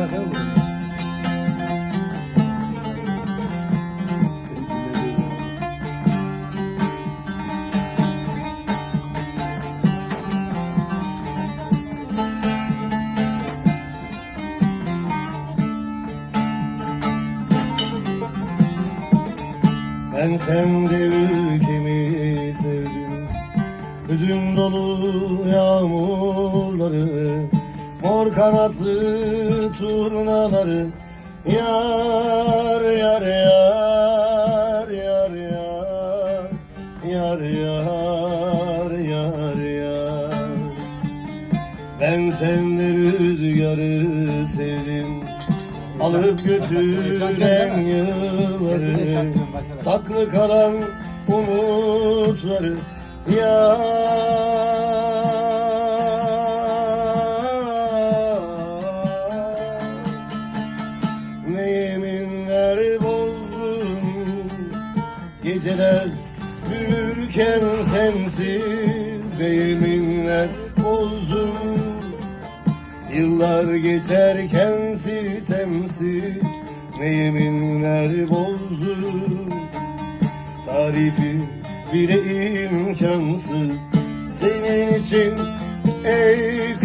bakayım. Ben sende ülkemi sevdim Hüzün dolu yağmurları Mor kanatlı turnaları Yar yar yar yar yar Yar yar yar yar. Ben sende rüzgarı sevdim Alıp götüren yılları. Saklı kalan umutları Ya Geceler büyürken sensiz Ne yeminler bozdum Yıllar geçerken sitemsiz Ne yeminler bozdum Tarifi bile imkansız Senin için ey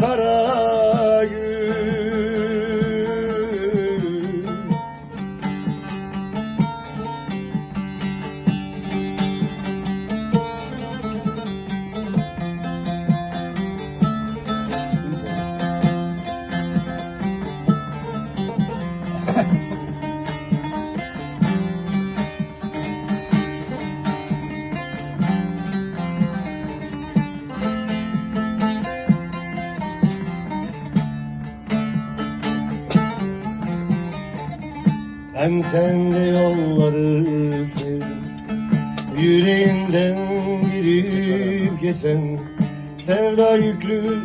Ben sende yolları sevdim Yüreğinden girip geçen Sevda yüklü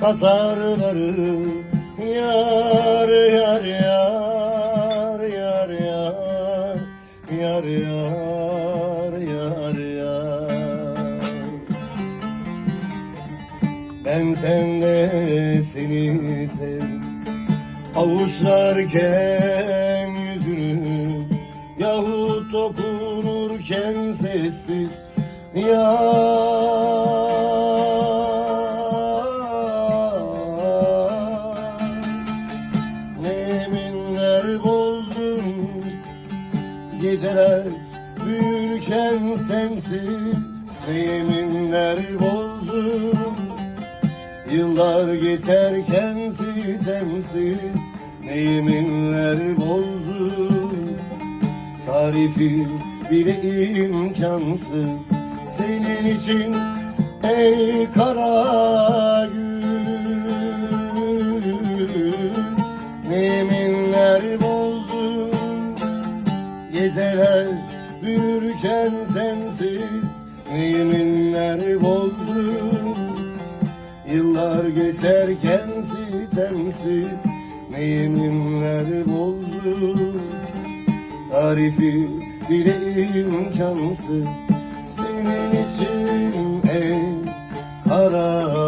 katarları. Yar yar yar yar yar Yar yar yar yar. Ben sende seni sevdim Avuçlarken Dokunurken sessiz Ya Ne yeminler bozdum Geceler büyürken sensiz. Ne yeminler bozdum Yıllar geçerken sitemsiz. Ne yeminler bozdum Tarifi bile imkansız. Senin için ey kara gün Ne yeminler bozdum Geceler büyürken sensiz. Ne yeminler bozdum Yıllar geçerken sitemsiz. Ne yeminler bozdum Tarifi bile imkansız Senin için ey kara